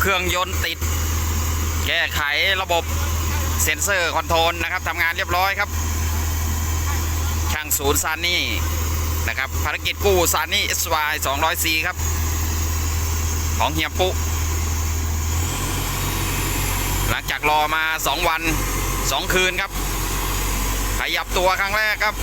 เครื่องยนต์ติด แก้ไขระบบเซ็นเซอร์คอนโทรลนะครับทำงานเรียบร้อยครับ ช่างศูนย์ซานนี่นะครับภารกิจกู้ซานนี่ SY 200C ครับ ของเฮียปุหลังจากรอมา 2 วัน 2 คืนครับ ขยับตัวครั้งแรกครับ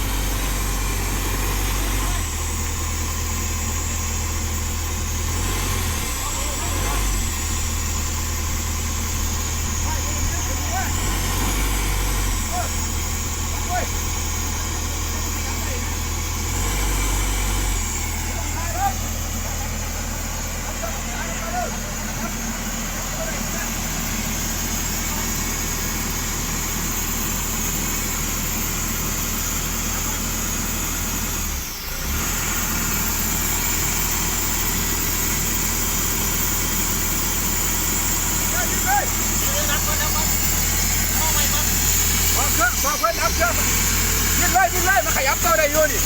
พอเครื่องพอเพิ่นรับเครื่อง ยิงเลยมันขยับตัวได้อยู่นี่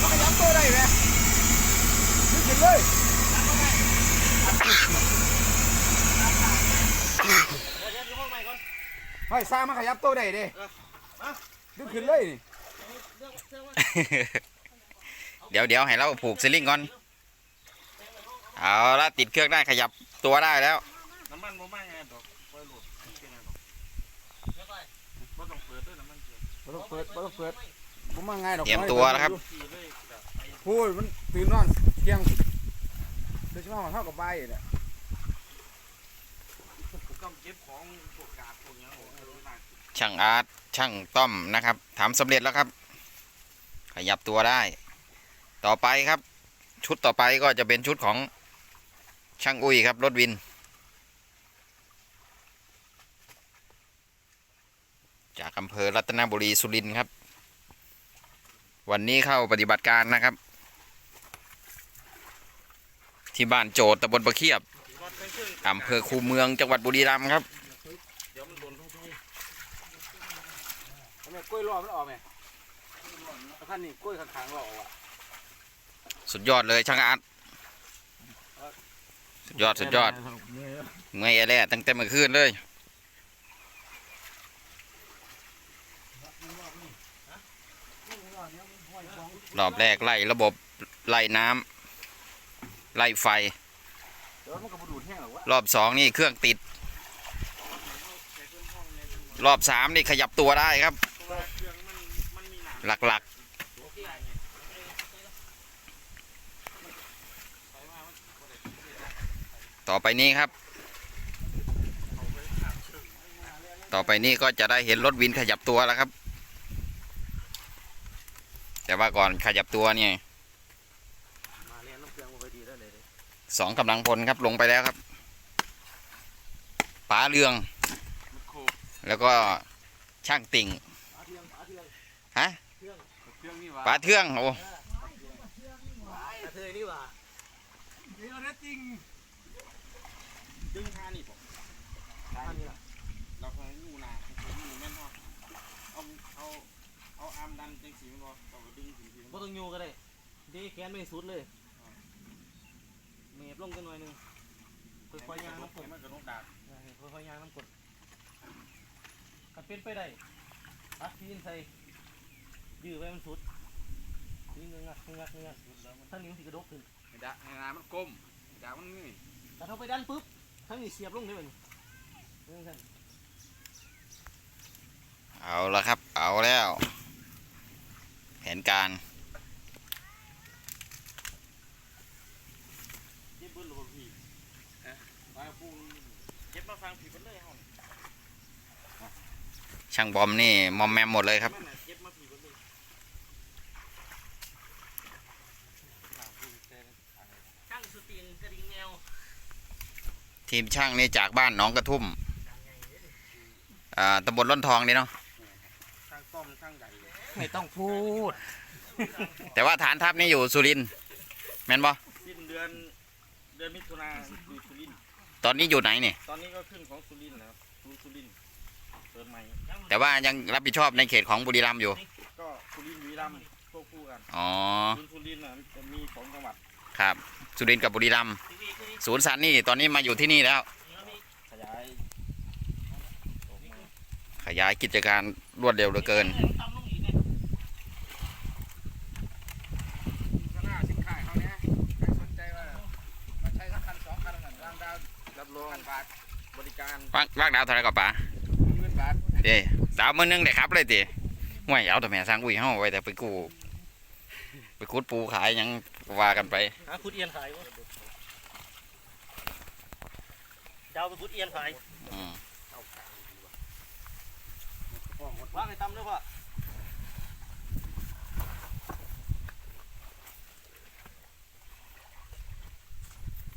มันขยับตัวได้ไหมยิงเลยเฮ้ยสร้างมันขยับตัวได้เด้ดึงขึ้นเลยนี่เดี๋ยวเดี๋ยวให้เราผูกสลิงก่อน เอาละติดเครื่องได้ขยับตัวได้แล้ว น้ำมันบ่มาไงดอกปล่อยโหลดเป็นไงดอก บ่ต้องเปิดด้วยน้ำมันเกียร์บ่ต้องเปิดบ่ต้องเปิดผมมาง่ายดอกเตรียมตัวแล้วครับ ขี่เลยกับไอ้พูดมันตื่นนอนเที่ยงโดยเฉพาะเท่ากับใบเนี่ยกำเก็บของพวกกาดพวกหยังโอ้โหหนักช่างอาร์ตช่างต้อมนะครับทำสำเร็จแล้วครับ ขยับตัวได้ ต่อไปครับ ชุดต่อไปก็จะเป็นชุดของช่างอุ้ยครับรถวิน จากอำเภอรัตนบุรีสุรินทร์ครับ วันนี้เข้าปฏิบัติการนะครับ ที่บ้านโจทย์ตำบลประเคียบรถเป็นเครื่องอำเภอคูเมืองจังหวัดบุรีรัมย์ครับเดี๋ยวมันโดนทุกทีทำไมกล้วยรอมันออกไหมท่านนี่กล้วยข้างๆรอออกอะสุดยอดเลยช่างอาร์ตสุดยอดสุดยอดเมื่อยแล่ตั้งแต่เมื่อคืนเลย รอบแรกไล่ระบบไล่น้ำไล่ไฟ รอบสองนี่เครื่องติด รอบสามนี่ขยับตัวได้ครับ หลักๆ ต่อไปนี้ครับ ต่อไปนี้ก็จะได้เห็นรถวินขยับตัวแล้วครับ แต่ว่าก่อนขยับตัวเนี่ยสองกำลังพลครับลงไปแล้วครับป๋าเรือง แล้วก็ช่างติ่งฮะเทืองนี่ว่าป๋าเทืองโอ้เธอนี่ว่าเดี๋ยวนะจริงดึงท่านี่บ่ท่านี่ล่ะเราเคยอยู่นาเคยอยู่แม่นพอเอาเอาเอาอาร์มดันจังสีมันบ่เราก็ดึงถึงทีบ่ต้องโยก็ได้ดีแขนไม่สุดเลยเมฟลงกันหน่อยหนึงค่อยๆย่างน้ำกดมันก็ต้องดาดค่อยๆย่างน้ำกดกันเป็นไปได้ปัดทีนใส่ยื้อไว้มันสุดนี่เงือกเงือกเงือกทั้งนี้มันสิกระดกขึ้นให้ดาให้นามันก้มดามันนี่แต่ถ้าไปดันปุ๊บทั้งนี้เสียบลงได้แบบนี้เรื่องนั้นเอาละครับ เอาแล้ว แผนการเจ็บเบิ้ลหรือเปล่าพี่ฮะมาปูนเจ็บมาฟังผีเบิ้ลเลยห้องช่างบอมนี่มอมแมมหมดเลยครับมันน่ะเจ็บมาผีเบิ้ลเลยอ่าปูนเต้นอะไรช่างสตีนกระดิ่งแนวทีมช่างนี่จากบ้านหนองกระทุ่มอ่าตำบลล้นทองนี่เนาะช่างต้อมช่างใหญ่เลย ไม่ต้องพูด แต่ว่าฐานทัพนี่อยู่สุรินทร์แม่นบ่สิ้นเดือนเดือนมิถุนาอยู่สุรินทร์ตอนนี้อยู่ไหนนี่ตอนนี้ก็ขึ้นของสุรินทร์นะครับศูนย์สุรินทร์เปิดใหม่แต่ว่ายังรับผิดชอบในเขตของบุรีรัมย์อยู่ ก็สุรินทร์บุรีรัมย์ควบคู่กันกันอ๋อสุสุรินทร์น่ะจะมีสองจังหวัดครับ สุรินทร์กับบุรีรัมย์ทีวีทีวีศูนย์ซันนี่ตอนนี้มาอยู่ที่นี่แล้วแล้วมีขยายออกมา ขยายกิจการรวดเร็วเหลือเกิน ตำลงอีกเนี่ย ข้างหน้าสินค้าเขาเนี่ยใครสนใจว่ามันใช้สักคันสองคันนั่นวางดาว รับรอง พันบาทบริการว่างว่างดาวเท่าไหรกับป๋าหมื่นบาทเด้ดาวมือหนึงได้ครับเลยติห่วยเอาแต่แม่สร้างอุ้ยเฮาไว้แต่ไปกู้ไปคุดปูขายหยังว่ากันไป หาคุดเอียนขายวะดาวไปคุดเอียนขายอืม ว่างให้ตำด้วยป่ะ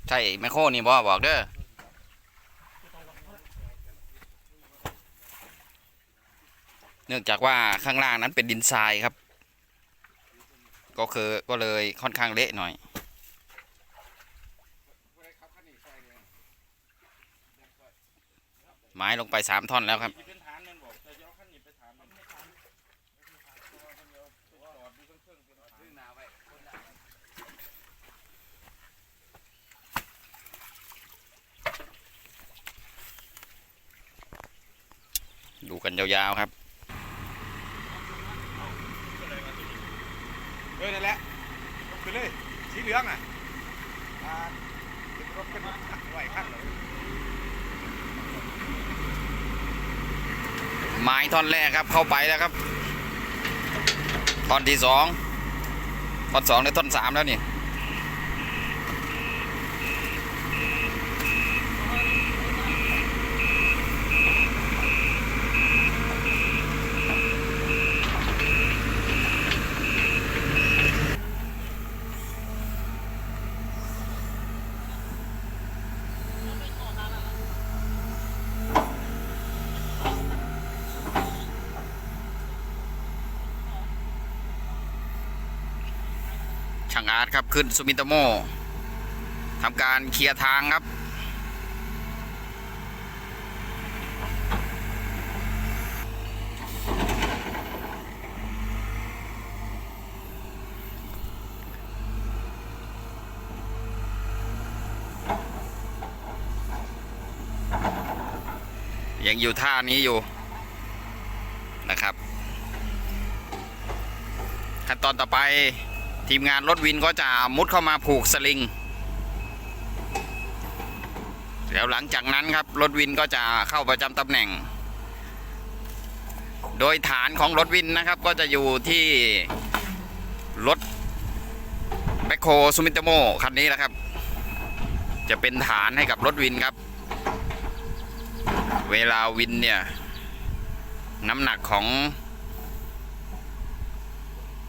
ใช่แมคโครนี่บ่บอกเด้อเนื่องจากว่าข้างล่างนั้นเป็นดินทรายครับ ก็คือก็เลยค่อนข้างเละหน่อยไม้ลงไปสามท่อนแล้วครับ ดูกันยาวๆครับ ออนั่นแหละลงไปเลยสีเหลืองอะอ่าเป็นรถเป็นไหวขั้นเลยไม้ท่อนแรกครับเข้าไปแล้วครับ ท่อนที่สองท่อนสองในท่อนสามแล้วนี่ ช่างอาร์ตครับขึ้นซูมิโตโมทำการเคลียร์ทางครับ ยังอยู่ท่านี้อยู่นะครับ ขั้นตอนต่อไป ทีมงานรถวินก็จะมุดเข้ามาผูกสลิง แล้วหลังจากนั้นครับรถวินก็จะเข้าประจำตำแหน่ง โดยฐานของรถวินนะครับก็จะอยู่ที่รถแบคโคซูมิตโมคันนี้แหละครับ จะเป็นฐานให้กับรถวินครับ เวลาวินเนี่ย น้ำหนักของ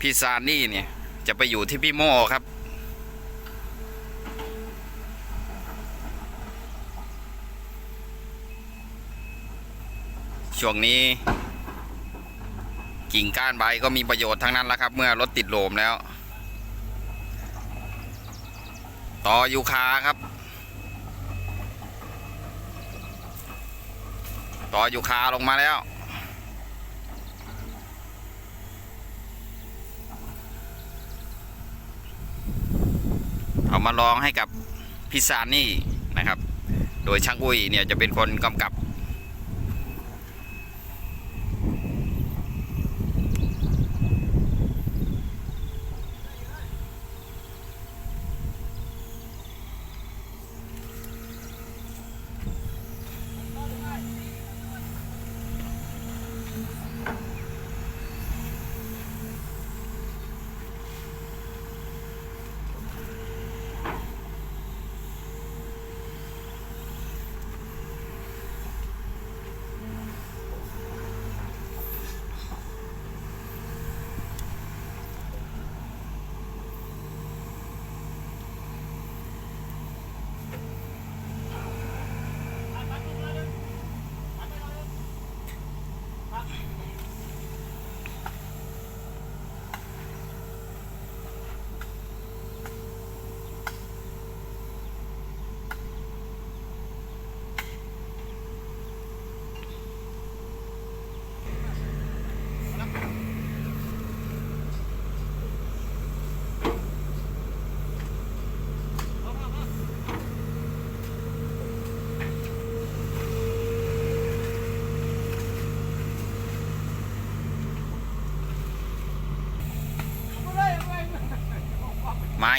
พี่ซานี่เนี่ย จะไปอยู่ที่พี่โม่ครับ ช่วงนี้ กิ่งก้านใบก็มีประโยชน์ทั้งนั้นแล้วครับ เมื่อรถติดโลมแล้ว ต่อยูคาครับ ต่อยูคาลงมาแล้ว เอามาลองให้กับพิซซานี่นะครับ โดยช่างอุ้ยเนี่ยจะเป็นคนกำกับ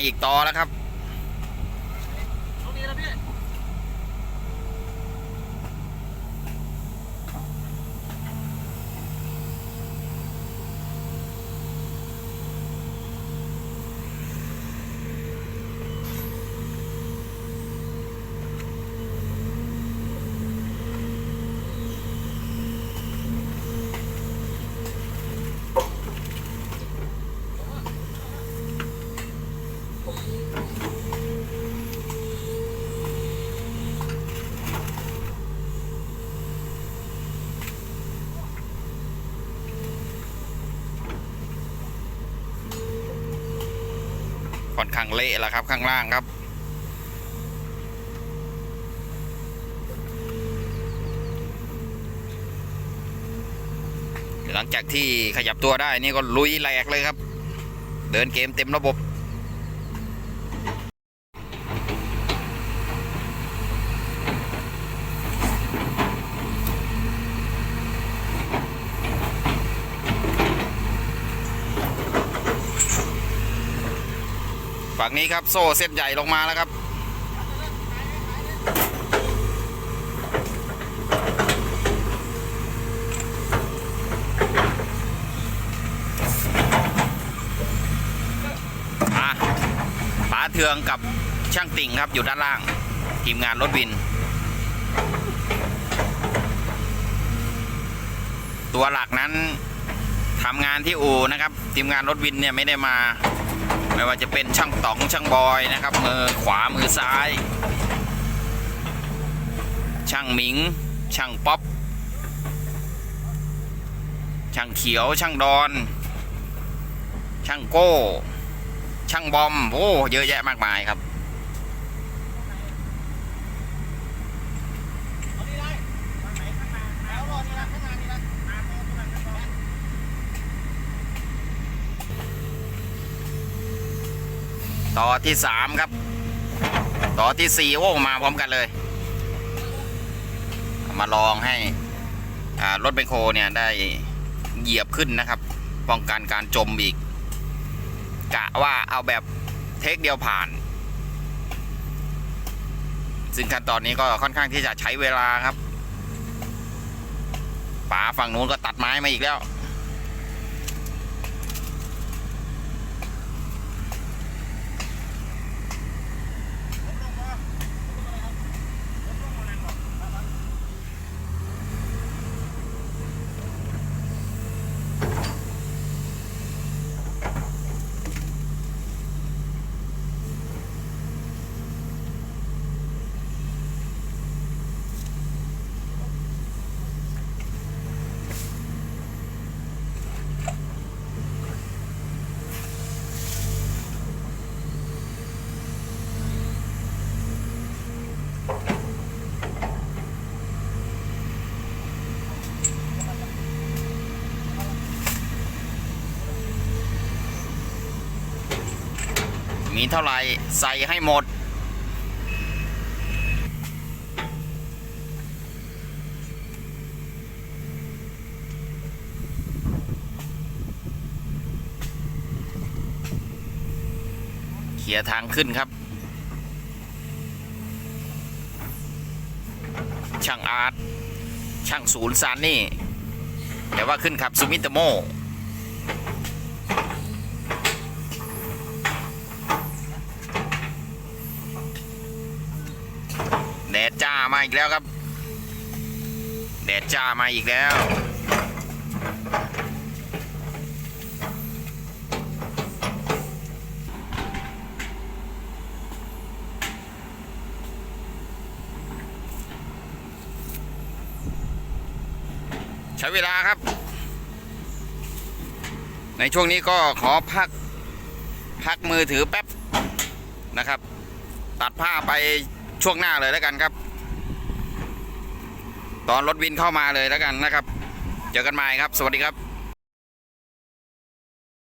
อีกต่อแล้วครับ ขังเละแล้วครับ ข้างล่างครับ หลังจากที่ขยับตัวได้นี่ก็ลุยแหลกเลยครับ เดินเกมเต็มระบบ ฝั่งนี้ครับโซ่เส้นใหญ่ลงมาแล้วครับป๋าเทืองกับช่างติ่งครับอยู่ด้านล่าง ทีมงานรถวิน ตัวหลักนั้นทำงานที่อู่นะครับ ทีมงานรถวินเนี่ยไม่ได้มา ไม่ว่าจะเป็นช่างต๋องช่างบอยนะครับ มือขวามือซ้าย ช่างหมิง ช่างป๊อปช่างเขียวช่างดอน ช่างโก้ ช่างบอมโอ้เยอะแยะมากมายครับ เอานี่ได้ทางไหนข้างหน้าแล้วรอนี่ละข้างหน้านี่ละมาโน่นข้างหน้าข้างหน้า ต่อที่สามครับ ต่อที่สี่โอ้มาพร้อมกันเลย มาลองให้รถเบนโคเนี่ยได้เหยียบขึ้นนะครับ ป้องกันการจมอีก กะว่าเอาแบบเทคเดียวผ่าน ซึ่งขั้นตอนนี้ก็ค่อนข้างที่จะใช้เวลาครับป๋าฝั่งนู้นก็ตัดไม้มาอีกแล้ว เท่าไหร่ใส่ให้หมดเคลียทางขึ้นครับ ช่างอาร์ตช่างศูนย์ซานนี่ แต่ว่าขึ้นขับซูมิตโม แล้วครับ แดดจ้ามาอีกแล้ว ใช้เวลาครับ ในช่วงนี้ก็ขอพัก พักมือถือแป๊บนะครับ ตัดผ้าไปช่วงหน้าเลยแล้วกันครับ ตอนรถวินเข้ามาเลยแล้วกันนะครับ เจอกันใหม่ครับ สวัสดีครับ